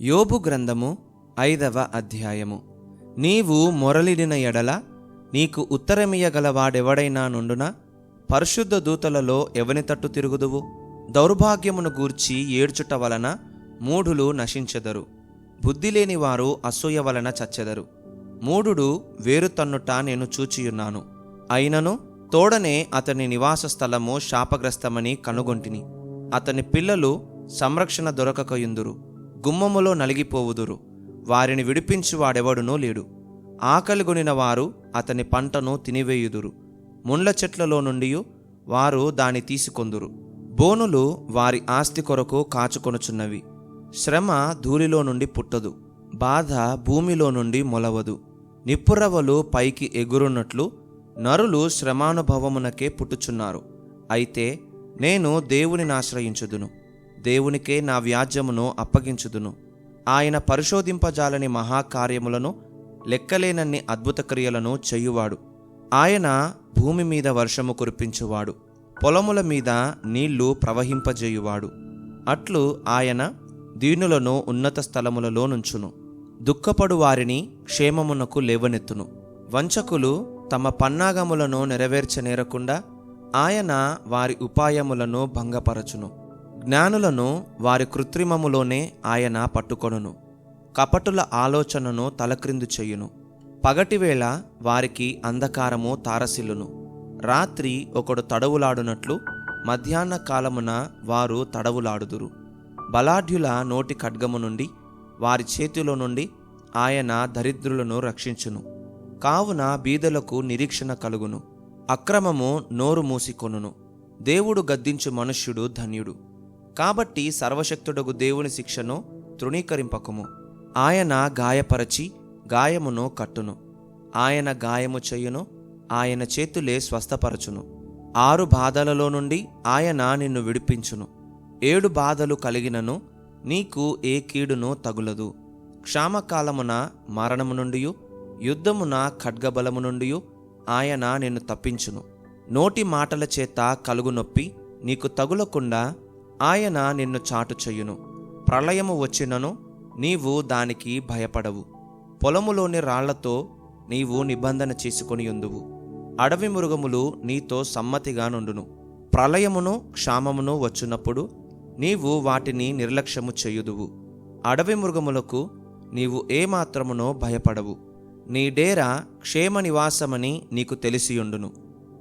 యోబు గ్రంథము ఐదవ అధ్యాయము. నీవు మొరలిడిన ఎడల నీకు ఉత్తరమియగలవాడెవడైనా నుండునా పరిశుద్ధ దూతలలో ఎవని తట్టు తిరుగుదువు? దౌర్భాగ్యమును గూర్చి ఏడ్చుట వలన మూఢులు నశించెదరు. బుద్ధి లేని వారు అసూయ వలన చచ్చెదరు. మూఢుడు వేరు తన్నుట నేను చూచియున్నాను. అయినను తోడనే అతని నివాస స్థలము శాపగ్రస్తమని కనుగొంటిని. అతని పిల్లలు సంరక్షణ దొరకకయుందురు. గుమ్మములో నలిగిపోవుదురు. వారిని విడిపించువాడెవడునూ లేడు. ఆకలిగొనిన వారు అతని పంటను తినివేయుదురు. ముండ్ల చెట్లలో నుండి వారు దాని తీసుకొందురు. బోనులు వారి ఆస్తి కొరకు కాచుకొనుచున్నవి. శ్రమ ధూళిలో నుండి పుట్టదు. బాధ భూమిలో నుండి మొలవదు. నిప్పురవలు పైకి ఎగురున్నట్లు నరులు శ్రమానుభవమునకే పుట్టుచున్నారు. అయితే నేను దేవుని ఆశ్రయించుదును. దేవునికే నా వ్యాజ్యమును అప్పగించుదును. ఆయన పరిశోధింపజాలని మహాకార్యములను లెక్కలేనన్ని అద్భుత క్రియలను చెయ్యువాడు ఆయన భూమి మీద వర్షము కురిపించువాడు. పొలముల మీద నీళ్ళు ప్రవహింపజేయువాడు. అట్లు ఆయన దీనులను ఉన్నత స్థలములలో నుంచును. దుఃఖపడు వారిని క్షేమమునకు లేవనెత్తును. వంచకులు తమ పన్నాగములను నెరవేర్చనేరకుండా ఆయన వారి ఉపాయములను భంగపరచును. జ్ఞానులను వారి కృత్రిమములోనే ఆయన పట్టుకొనును. కపటుల ఆలోచనను తలక్రిందు చెయ్యును పగటివేళ వారికి అంధకారము తారసిల్లును. రాత్రి ఒకడు తడవులాడునట్లు మధ్యాహ్న కాలమున వారు తడవులాడుదురు. బలాఢ్యుల నోటి ఖడ్గము నుండి వారి చేతిలో నుండి ఆయన దరిద్రులను రక్షించును. కావున బీదలకు నిరీక్షణ కలుగును. అక్రమము నోరు మూసికొనును. దేవుడు గద్దించు మనుష్యుడు ధన్యుడు. కాబట్టి సర్వశక్తుడగు దేవుని శిక్షను తృణీకరింపకము. ఆయన గాయపరచి గాయమును కట్టును. ఆయన గాయము చెయ్యును ఆయన చేతులే స్వస్థపరచును. ఆరు బాధలలో నుండి ఆయన నిన్ను విడిపించును. ఏడు బాధలు కలిగినను నీకు ఏ కీడును తగులదు. క్షామకాలమున మరణము నుండి యుద్ధమున ఖడ్గబలము నుండి ఆయన నిన్ను తప్పించును. నోటి మాటల చేత కలుగు నొప్పి నీకు తగులకుండా ఆయన నిన్ను చాటు చెయ్యును ప్రళయము వచ్చినను నీవు దానికి భయపడవు. పొలములోని రాళ్ళతో నీవు నిబంధన చేసుకొని ఉందువు అడవి మృగములు నీతో సమ్మతిగా నుండును. ప్రళయమును క్షామమును వచ్చినప్పుడు నీవు వాటిని నిర్లక్ష్యము చేయుదువు. అడవి మృగములకు నీవు ఏమాత్రమునో భయపడవు. నీ డేరా క్షేమ నివాసమని నీకు తెలిసియుండును.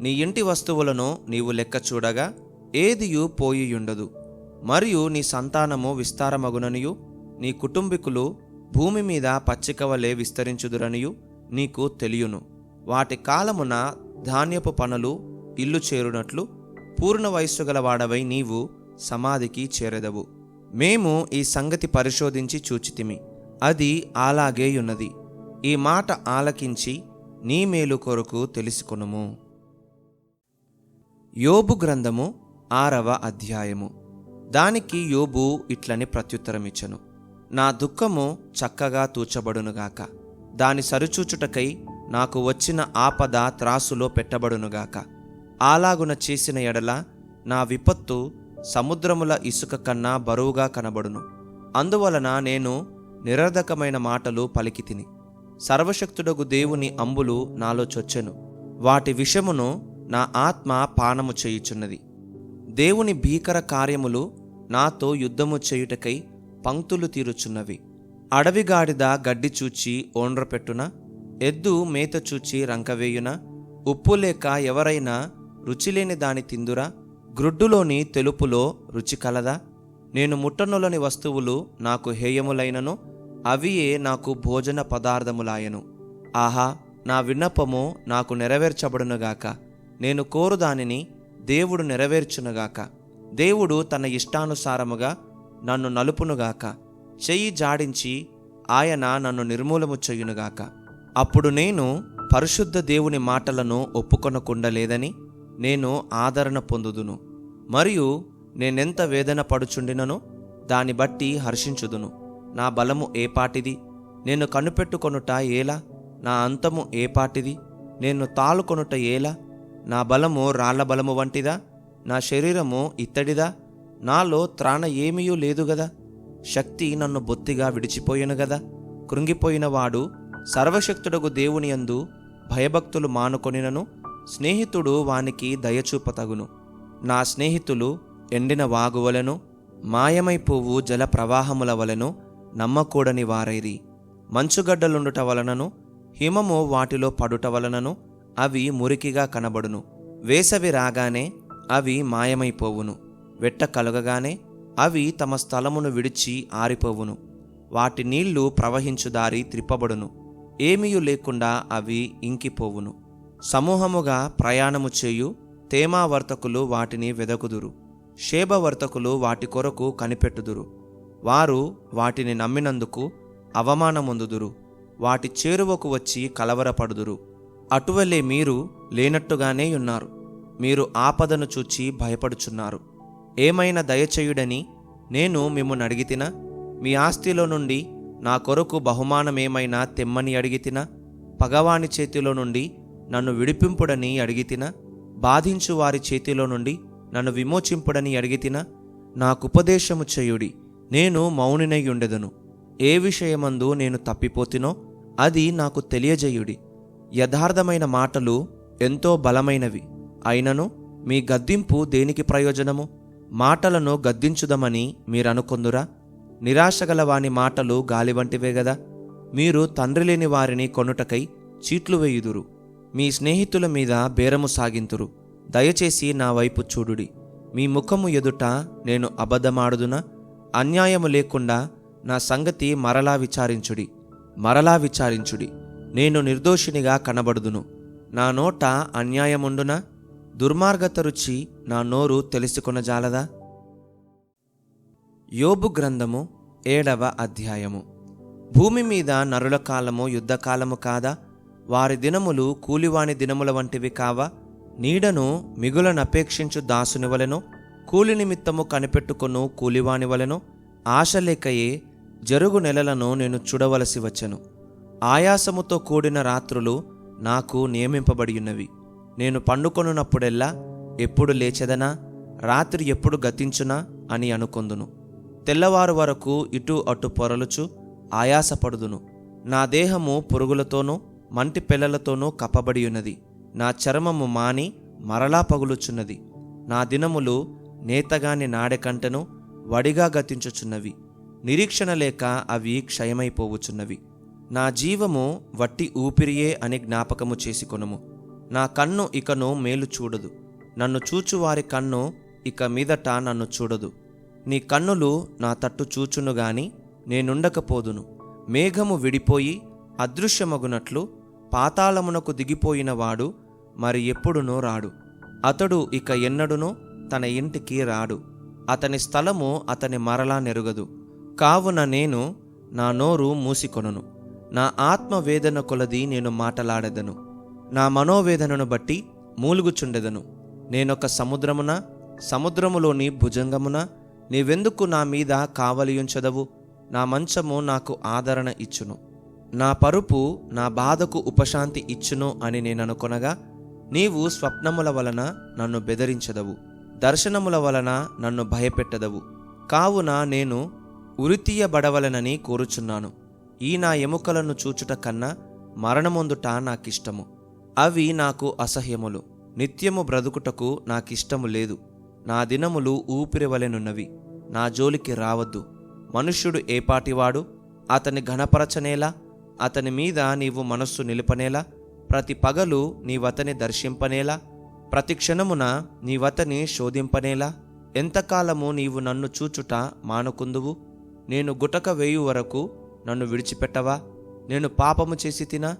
నీ ఇంటి వస్తువులను నీవు లెక్క చూడగా ఏదియు పోయియుండదు. మరియు నీ సంతానము విస్తారమగుననియు. నీ కుటుంబీకులు భూమి మీద పచ్చికవలే విస్తరించుదురనియు నీకు తెలియును. వాటి కాలమున ధాన్యపు పనులు ఇల్లు చేరునట్లు పూర్ణ వయస్సు గలవాడవై నీవు సమాధికి చేరెదవు. మేము ఈ సంగతి పరిశోధించి చూచితిమి. అది అలాగేయున్నది ఈ మాట ఆలకించి నీ మేలు కొరకు తెలుసుకొనుము. యోబు గ్రంథము ఆరవ అధ్యాయము. దానికి యోబు ఇట్లని ప్రత్యుత్తరమిచ్చను. నా దుఃఖము చక్కగా తూచబడునుగాక. దాని సరిచూచుటకై నాకు వచ్చిన ఆపద త్రాసులో పెట్టబడునుగాక. ఆలాగున చేసిన ఎడల నా విపత్తు సముద్రముల ఇసుక కన్నా బరువుగా కనబడును. అందువలన నేను నిరర్ధకమైన మాటలు పలికి తిని సర్వశక్తుడగు దేవుని అంబులు నాలో చొచ్చెను. వాటి విషమును నా ఆత్మ పానము చేయుచున్నది. దేవుని భీకర కార్యములు నాతో యుద్ధము చేయుటకై పంక్తులు తీరుచున్నవి. అడవిగాడిద గడ్డి చూచి ఓండ్రపెట్టున ఎద్దు మేత చూచి రంకవేయున ఉప్పు లేక ఎవరైనా రుచిలేని దాని తిందురా గ్రుడ్డులోని తెలుపులో రుచి కలదా. నేను ముట్టనులని వస్తువులు నాకు హేయములైనను అవియే నాకు భోజన పదార్థములాయను. ఆహా నా విన్నపము నాకు నెరవేర్చబడునుగాక. నేను కోరు దానిని దేవుడు నెరవేర్చునుగాక. దేవుడు తన ఇష్టానుసారముగా నన్ను నలుపునుగాక చెయ్యి జాడించి ఆయన నన్ను నిర్మూలము చెయ్యునుగాక అప్పుడు నేను పరిశుద్ధ దేవుని మాటలను ఒప్పుకొనకుండా లేదని నేను ఆదరణ పొందుదును. మరియు నేనెంత వేదన పడుచుండినను దాన్ని బట్టి హర్షించుదును. నా బలము ఏపాటిది నేను కనుపెట్టుకొనుట ఏలా నా అంతము ఏపాటిది నేను తాలుకొనుట ఏలా నా బలము రాళ్ళ బలము వంటిదా? నా శరీరము ఇత్తడిదా? నాలో త్రాణ ఏమీయూ లేదు గదా? శక్తి నన్ను బొత్తిగా విడిచిపోయెను గదా? కృంగిపోయినవాడు సర్వశక్తుడగు దేవుని యందు భయభక్తులు మానుకొనినను స్నేహితుడు వానికి దయచూపతగును. నా స్నేహితులు ఎండిన వాగువలను పువ్వు జల ప్రవాహముల వలెను నమ్మకూడని వారైరి. మంచుగడ్డలుండుట వలనను హిమము వాటిలో పడుట వలనను అవి మురికిగా కనబడును. వేసవి రాగానే అవి మాయమైపోవును. వెట్ట కలుగగానే అవి తమ స్థలమును విడిచి ఆరిపోవును. వాటి నీళ్ళు ప్రవహించు దారి త్రిప్పబడును. ఏమీయు లేకుండా అవి ఇంకిపోవును. సమూహముగా ప్రయాణము చేయు తేమావర్తకులు వాటిని వెదకుదురు. షేబవర్తకులు వాటి కొరకు కనిపెట్టుదురు. వారు వాటిని నమ్మినందుకు అవమానముందుదురు. వాటి చేరువకు వచ్చి కలవరపడుదురు. అటువలే మీరు లేనట్టుగానే ఉన్నారు. మీరు ఆపదను చూచి భయపడుచున్నారు. ఏమైనా దయచేయుడని నేను మిమ్మల్ని అడిగితినా? మీ ఆస్తిలో నుండి నా కొరకు బహుమానమేమైనా తెమ్మని అడిగితినా? పగవాని చేతిలో నుండి నన్ను విడిపింపుడని అడిగితినా? బాధించు వారి చేతిలో నుండి నన్ను విమోచింపుడని అడిగితినా? నాకుపదేశము చేయుడి నేను మౌనినై ఉండెదను. ఏ విషయమందు నేను తప్పిపోతినో అది నాకు తెలియజేయుడి. యథార్థమైన మాటలు ఎంతో బలమైనవి. అయినను మీ గద్దింపు దేనికి ప్రయోజనము? మాటలను గద్దించుదమని మీరనుకొందురా? నిరాశగల వాని మాటలు గాలి వంటివే గదా? మీరు తండ్రి లేని వారిని కొనుటకై చీట్లు వేయుదురు. మీ స్నేహితుల మీద బేరము సాగింతురు. దయచేసి నా వైపు చూడుడి. మీ ముఖము ఎదుట నేను అబద్ధమాడుదునా? అన్యాయము లేకుండా నా సంగతి మరలా విచారించుడి. మరలా విచారించుడి. నేను నిర్దోషినిగా కనబడుదును. నా నోట అన్యాయముండునా? దుర్మార్గత రుచి నా నోరు తెలుసుకొనజాలదా? యోబు గ్రంథము ఏడవ అధ్యాయము. భూమి మీద నరుల కాలము యుద్ధకాలము కాదా? వారి దినములు కూలివాని దినముల వంటివి కావా? నీడను మిగులనపేక్షించు దాసుని వలెను కూలి నిమిత్తము కనిపెట్టుకొను కూలివాని వలెను ఆశ లేకయే జరుగు నెలలను నేను చూడవలసి వచ్చెను. ఆయాసముతో కూడిన రాత్రులు నాకు నియమింపబడియున్నవి. నేను పండుకొనున్నప్పుడెల్లా ఎప్పుడు లేచెదనా? రాత్రి ఎప్పుడు గతించునా? అని అనుకొందును. తెల్లవారు వరకు ఇటు అటు పొరలుచు ఆయాసపడుదును. నా దేహము పురుగులతోనూ మంటి పిల్లలతోనూ కప్పబడి ఉన్నది నా చర్మము మాని మరలా పగులుచున్నది. నా దినములు నేతగాని నాడెకంటను వడిగా గతించుచున్నవి. నిరీక్షణ లేక అవి క్షయమైపోవుచున్నవి. నా జీవము వట్టి ఊపిరియే అని జ్ఞాపకము చేసుకొనుము. నా కన్ను ఇకను మేలు చూడదు. నన్ను చూచువారి కన్ను ఇక మీదట నన్ను చూడదు. నీ కన్నులు నా తట్టు చూచును గాని నేనుండకపోదును. మేఘము విడిపోయి అదృశ్యమగునట్లు పాతాళమునకు దిగిపోయిన వాడు మరి ఎప్పుడునో రాడు. అతడు ఇక ఎన్నడునో తన ఇంటికి రాడు. అతని స్థలము అతని మరలా నెరుగదు. కావున నేను నా నోరు మూసికొనను. నా ఆత్మ వేదన కొలది నేను మాటలాడెదను. నా మనోవేదనను బట్టి మూలుగుచుండెదను. నేనొక సముద్రమున సముద్రములోని భుజంగమున నీవెందుకు నా మీద కావలియుంచదవు నా మంచము నాకు ఆదరణ ఇచ్చును. నా పరుపు నా బాధకు ఉపశాంతి ఇచ్చును అని నేననుకొనగా నీవు స్వప్నముల వలన నన్ను బెదిరించదవు. దర్శనముల వలన నన్ను భయపెట్టదవు. కావున నేను ఉరితీయబడవలనని కోరుచున్నాను. ఈ నా ఎముకలను చూచుట కన్నా మరణమొందుట నాకిష్టము. అవి నాకు అసహ్యములు. నిత్యము బ్రతుకుటకు నాకిష్టము లేదు. నా దినములు ఊపిరివలెనున్నవి నా జోలికి రావద్దు. మనుష్యుడు ఏపాటివాడు అతని ఘనపరచనేలా? అతని మీద నీవు మనస్సు నిలుపనేలా? ప్రతి పగలు నీవతని దర్శింపనేలా? ప్రతి క్షణమున నీవతని శోధింపనేలా? ఎంతకాలము నీవు నన్ను చూచుట మానుకుందువు? నేను గుటక వేయు వరకు నన్ను విడిచిపెట్టవా? నేను పాపము చేసి తినా?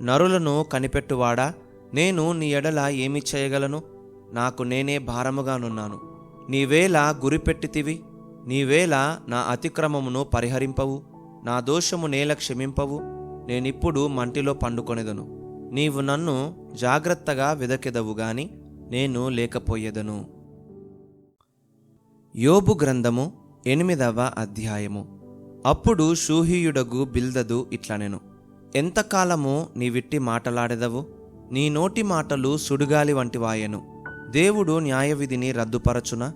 నరులను కనిపెట్టువాడా? నేను నీ ఎడల ఏమి చేయగలను? నాకు నేనే భారముగానున్నాను. నీవేళ గురిపెట్టితివి నీవేళ నా అతిక్రమమును పరిహరింపవు. నా దోషము నేల క్షమింపవు. నేనిప్పుడు మంటిలో పండుకొనెదను. నీవు నన్ను జాగ్రత్తగా వెదకెదవు గాని నేను లేకపోయేదను. యోబు గ్రంథము ఎనిమిదవ అధ్యాయము. అప్పుడు షూహీయుడగు బిల్దదు ఇట్లనెను. ఎంతకాలము నీవిట్టి మాటలాడెదవు? నీ నోటి మాటలు సుడిగాలి వంటివాయెను. దేవుడు న్యాయవిధిని రద్దుపరచున?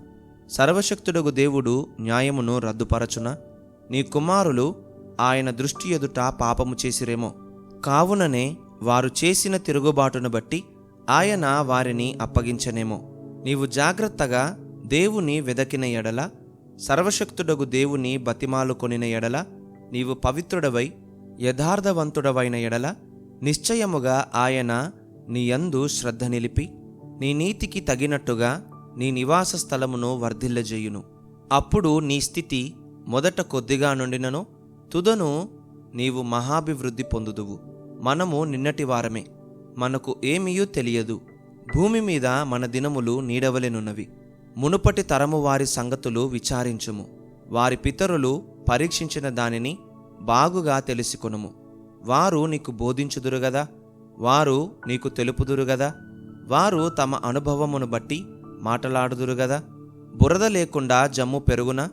సర్వశక్తుడగు దేవుడు న్యాయమును రద్దుపరచున? నీ కుమారులు ఆయన దృష్టి ఎదుట పాపము చేసిరేమో. కావుననే వారు చేసిన తిరుగుబాటును బట్టి ఆయన వారిని అప్పగించనేమో. నీవు జాగ్రత్తగా దేవుని వెదకిన ఎడల సర్వశక్తుడగు దేవుని బతిమాలు కొనిన ఎడల నీవు పవిత్రుడవై యథార్థవంతుడవైన ఎడల నిశ్చయముగా ఆయన నీ యందు శ్రద్ధ నిలిపి నీ నీతికి తగినట్టుగా నీ నివాస స్థలమును వర్ధిల్లజేయును. అప్పుడు నీ స్థితి మొదట కొద్దిగా నుండినను తుదను నీవు మహాభివృద్ధి పొందుదువు. మనము నిన్నటి వారమే మనకు ఏమీయూ తెలియదు. భూమి మీద మన దినములు నీడవలెనున్నవి. మునుపటి తరము వారి సంగతులు విచారించుము. వారి పితరులు పరీక్షించిన దానిని బాగుగా తెలుసుకొనుము. వారు నీకు బోధించుదురు గదా? వారు నీకు తెలుపుదురు గదా? వారు తమ అనుభవమును బట్టి మాటలాడుదురు గదా? బురద లేకుండా జమ్ము పెరుగున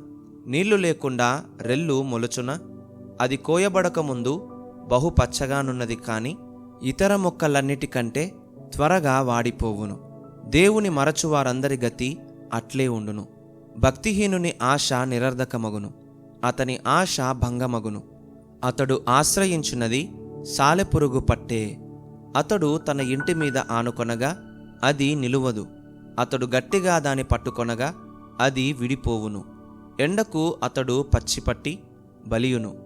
నీళ్ళు లేకుండా రెల్లు మొలుచున అది కోయబడక ముందు బహు పచ్చగానున్నది కాని ఇతర మొక్కలన్నిటికంటే త్వరగా వాడిపోవును. దేవుని మరచువారందరి గతి అట్లే ఉండును. భక్తిహీనుని ఆశ నిరర్ధకమగును. అతని ఆశ భంగమగును. అతడు ఆశ్రయించున్నది సాలెపురుగు పట్టే. అతడు తన ఇంటి మీద ఆనుకొనగా అది నిలువదు. అతడు గట్టిగా దాని పట్టుకొనగా అది విడిపోవును. ఎండకు అతడు పచ్చిపట్టి బలియును.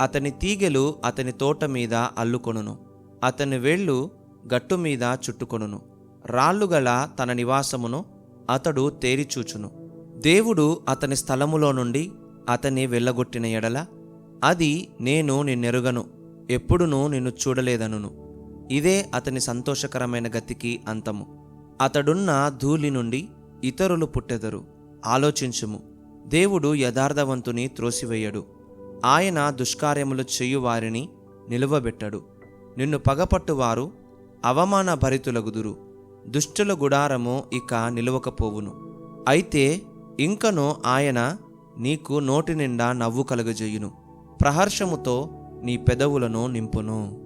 అతని తీగెలు అతని తోట మీద అల్లుకొనును. అతని వేళ్ళు గట్టు మీద చుట్టుకొనును. రాళ్ళుగల తన నివాసమును అతడు తేరిచూచును. దేవుడు అతని స్థలములో నుండి అతని వెళ్ళగొట్టిన ఎడల అది నేను నిన్నెరుగను ఎప్పుడునూ నిన్ను చూడలేదనును. ఇదే అతని సంతోషకరమైన గతికి అంతము. అతడున్న ధూళి నుండి ఇతరులు పుట్టెదరు ఆలోచించుము. దేవుడు యథార్థవంతుని త్రోసివేయడు. ఆయన దుష్కార్యములు చేయు వారిని నిలువబెట్టడు. నిన్ను పగపట్టువారు అవమాన భరితులగుదురు దుష్టుల గుడారము ఇక నిలువకపోవును. అయితే ఇంకను ఆయన నీకు నోటి నిండా నవ్వు కలుగజేయును. ప్రహర్షముతో నీ పెదవులను నింపును.